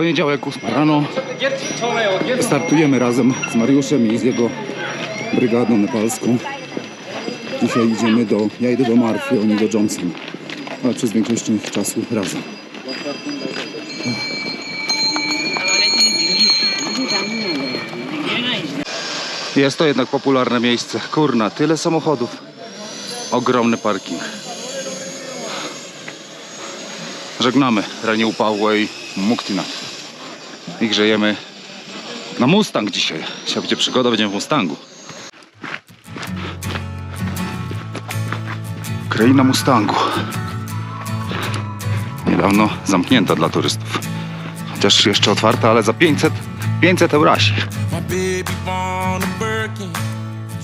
Poniedziałek 8 rano. Startujemy razem z Mariuszem i z jego brygadą nepalską. Dzisiaj idziemy do, ja idę do Marfy, oni do Johnson. Ale przez większość czasu razem. Jest to jednak popularne miejsce. Kurna, tyle samochodów. Ogromny parking. Żegnamy Reni Upałę i Muktina. I grzejemy na Mustang dzisiaj. Dzisiaj będzie przygoda, będziemy w Mustangu. Kraina Mustangu. Niedawno zamknięta dla turystów. Chociaż jeszcze otwarta, ale za 500, 500 eurasi. My baby born a Birkin.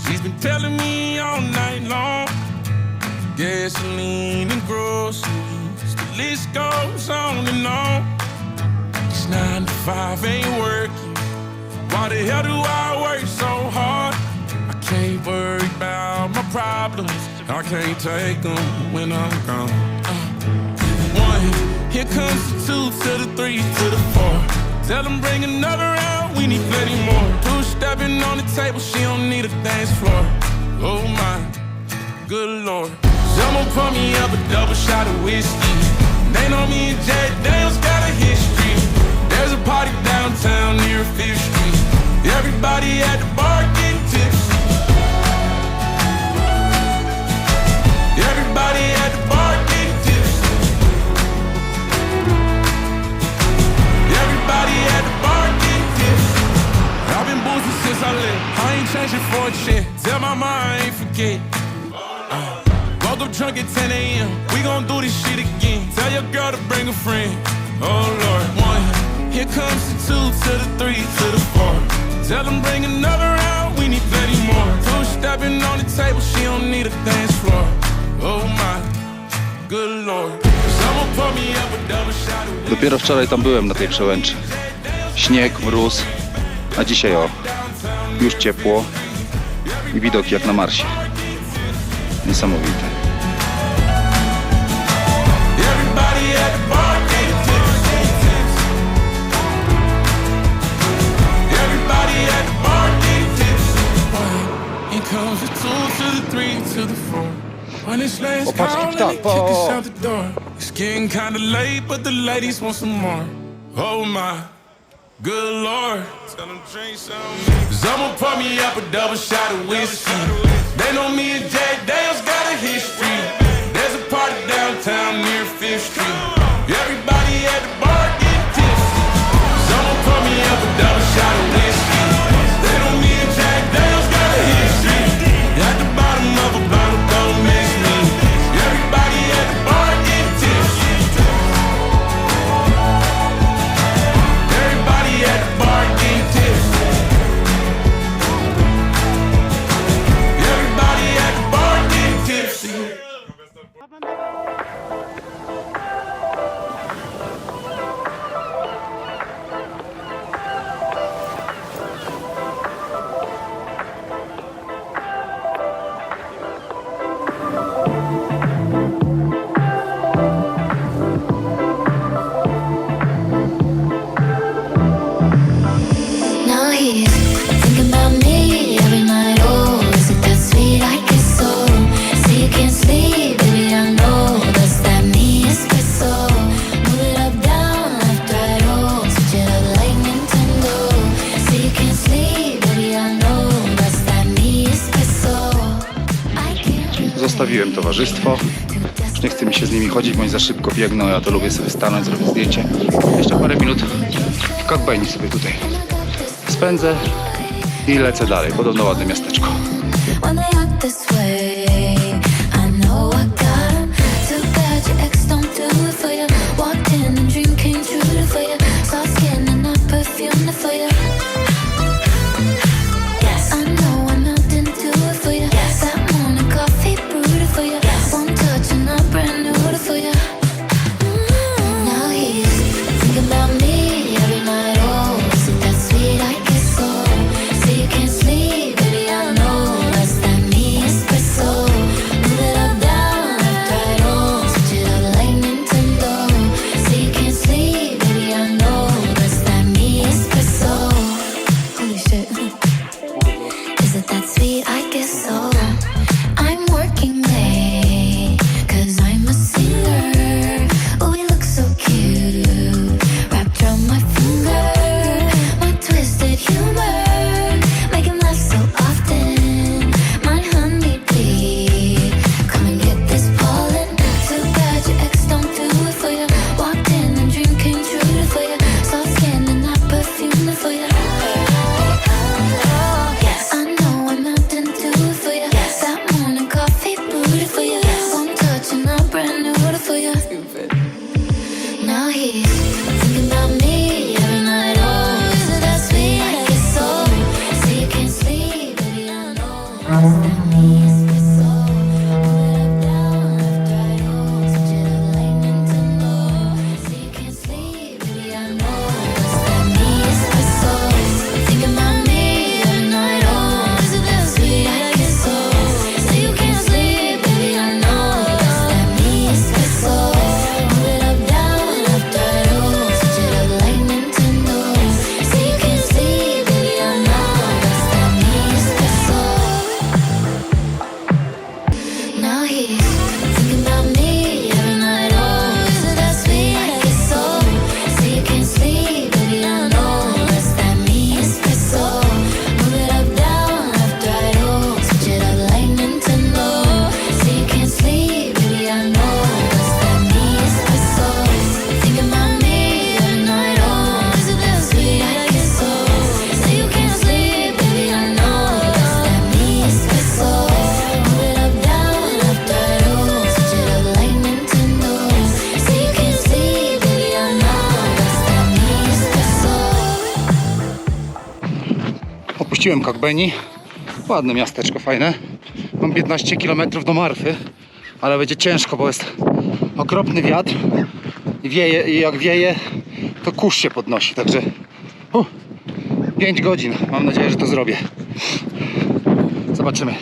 She's been telling me all night long. Gasoline and groceries. The list goes on and on. Nine to five ain't working. Why the hell do I work so hard? I can't worry about my problems. I can't take them when I'm gone. Uh, one, here comes the two to the three to the four. Tell them bring another round, we need plenty more. Two stepping on the table, she don't need a dance floor. Oh my, good lord. Someone pour me up a double shot of whiskey. They know me and Jack Daniels got a history. There's a party downtown near Fifth Street. Everybody at the Tell them bring another round. We need plenty more. Two stepping on the table. She don't need a dance floor. Oh my, good lord. Someone me up a double shot Dopiero wczoraj tam byłem na tej przełęczy. Śnieg, mróz, a dzisiaj o, już ciepło i widoki jak na Marsie. Niesamowite. To the four. When it's last patrz, call, jaki and they ptak, kick us out the door. It's getting kinda late, but the ladies want some more. Oh my, good lord. Tell them drink some. Someone pour me up a double shot of whiskey. They know me and Jack Daniels got a history. There's a party downtown near Fifth Street. Towarzystwo. Już nie chce mi się z nimi chodzić, bo oni za szybko biegną. Ja to lubię sobie stanąć, zrobić zdjęcie. Jeszcze parę minut w sobie tutaj spędzę i lecę dalej. Podobno ładne miasteczko. that you Opuściłem Kokbeni. Ładne miasteczko, fajne. Mam 15 km do Marfy, ale będzie ciężko, bo jest okropny wiatr i wieje, i jak wieje, to kurz się podnosi, także uh, 5 godzin. Mam nadzieję, że to zrobię. Zobaczymy.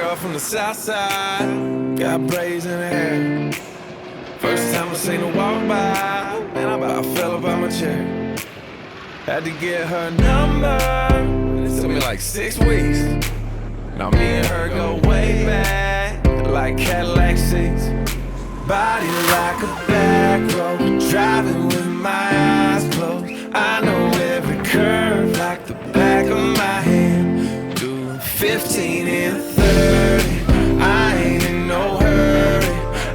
Girl from the south side, got braids in her hair. First time I seen her walk by, man, I about fell up out my chair. Had to get her number, it took me like six weeks. Now me and her go way back, like Cadillac seats. Body like a back road, driving with my eyes closed. I know every curve like the back of my hand. Doing 15 and 30, I ain't in no hurry.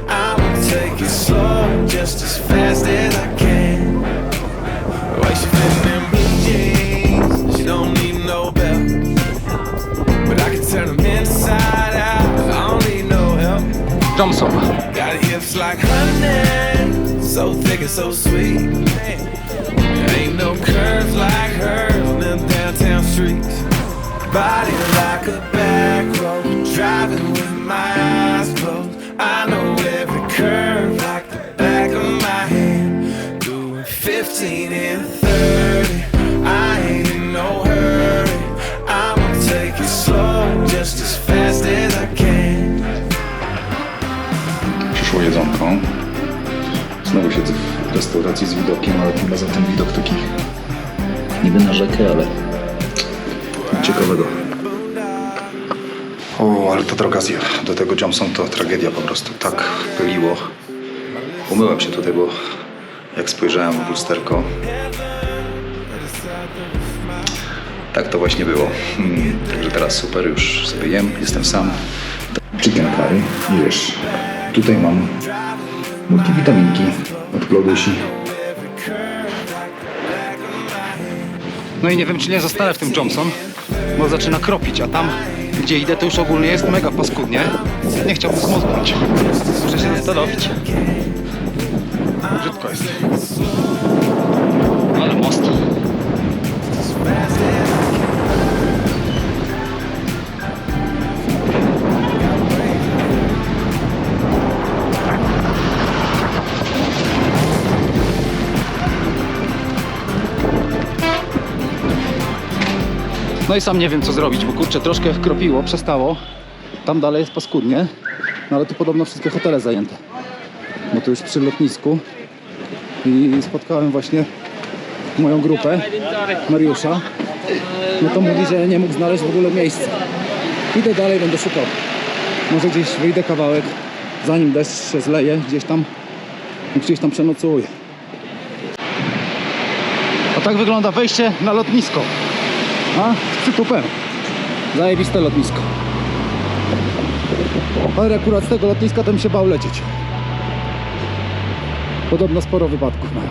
I'ma take it slow, just as fast as I can. The she fit them blue jeans, she don't need no belt. But I can turn them inside out, I don't need no help. Johnson. Got hips like honey, so thick and so sweet. There ain't no curves like hers on them downtown streets. Body like a driving with my eyes closed. I know every curve like the back of my hand. Doing 15 and 30, I ain't in no hurry. I'ma take it slow, just as fast as I can. Przyszło jedzonko. Znowu siedzę w restauracji z widokiem, ale tym razem ten widok taki niby na rzekę, ale ciekawego. O, ale ta droga zje. do tego Johnson to tragedia po prostu. Tak pyliło. Umyłem się tutaj, bo jak spojrzałem w lusterko, Tak to właśnie było. Hmm, Także teraz super, już sobie jem, jestem sam. Chicken curry wiesz, tutaj mam multivitaminki od Klodusi. No i nie wiem, czy nie zostanę w tym Johnson, bo zaczyna kropić, a tam, gdzie idę, to już ogólnie jest mega paskudnie. Nie chciałbym zmoknąć. Muszę się zastanowić. Brzydko jest. Ale most. No i sam nie wiem co zrobić, bo kurczę troszkę wkropiło, przestało. Tam dalej jest paskudnie. No ale tu podobno wszystkie hotele zajęte. Bo to już przy lotnisku. I spotkałem właśnie moją grupę, Mariusza. No to mówi, że nie mógł znaleźć w ogóle miejsca. Idę dalej, będę szukał. Może gdzieś wyjdę kawałek, zanim deszcz się zleje, gdzieś tam, gdzieś tam przenocuję. A tak wygląda wejście na lotnisko. A, z przytupem. Zajebiste lotnisko. Ale akurat z tego lotniska to bym się bał lecieć. Podobno sporo wypadków mają.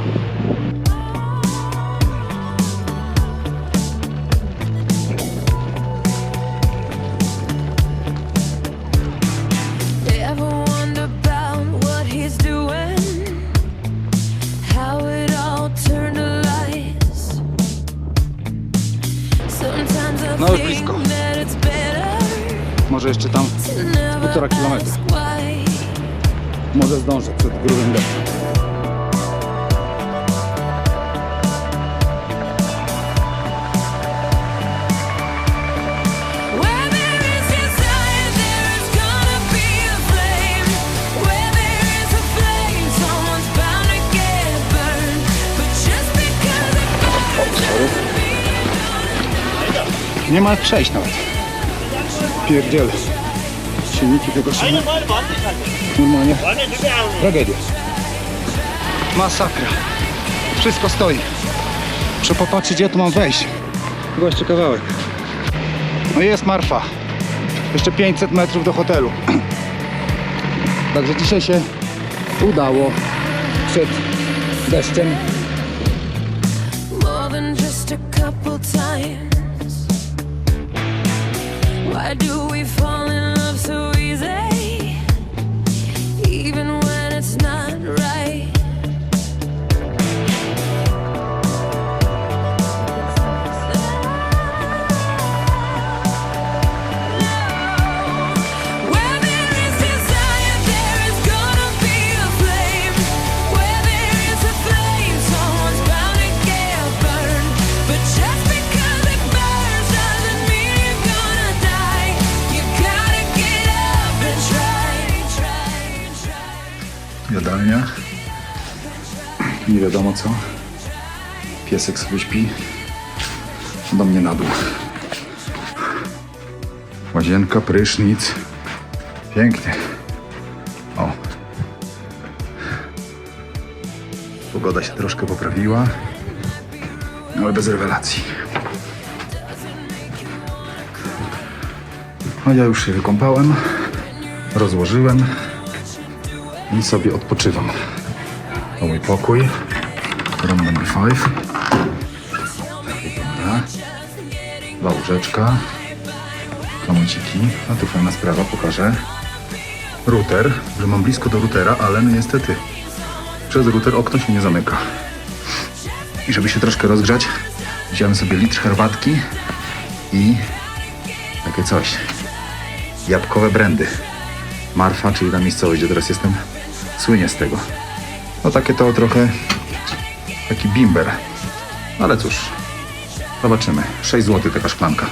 Może jeszcze tam, Półtora kilometra. może zdążę przed grubym deszczem. Nie ma przejść nawet. Pierdziele. Silniki tego się normalnie. Tragedia. Masakra. Wszystko stoi. Muszę popatrzeć, gdzie tu mam wejść. Chyba jeszcze kawałek. No i jest Marfa. Jeszcze 500 metrów do hotelu. Także dzisiaj się udało przed deszczem Why do co. Piesek sobie śpi. Do mnie na dół. Łazienka, prysznic. Pięknie. O. Pogoda się troszkę poprawiła. Ale bez rewelacji. A ja już się wykąpałem. Rozłożyłem i sobie odpoczywam. To mój pokój. Room number 5. Wygląda. Dwa łóżeczka. Kamociki. A tu fajna sprawa, pokażę. Router, że mam blisko do routera, ale no niestety przez router okno się nie zamyka. I żeby się troszkę rozgrzać, wziąłem sobie litr herbatki i takie coś. Jabłkowe brandy. Marfa, czyli ta miejscowość, gdzie teraz jestem, słynie z tego. No takie to trochę taki bimber. Ale cóż, zobaczymy. 6 zł taka szklanka.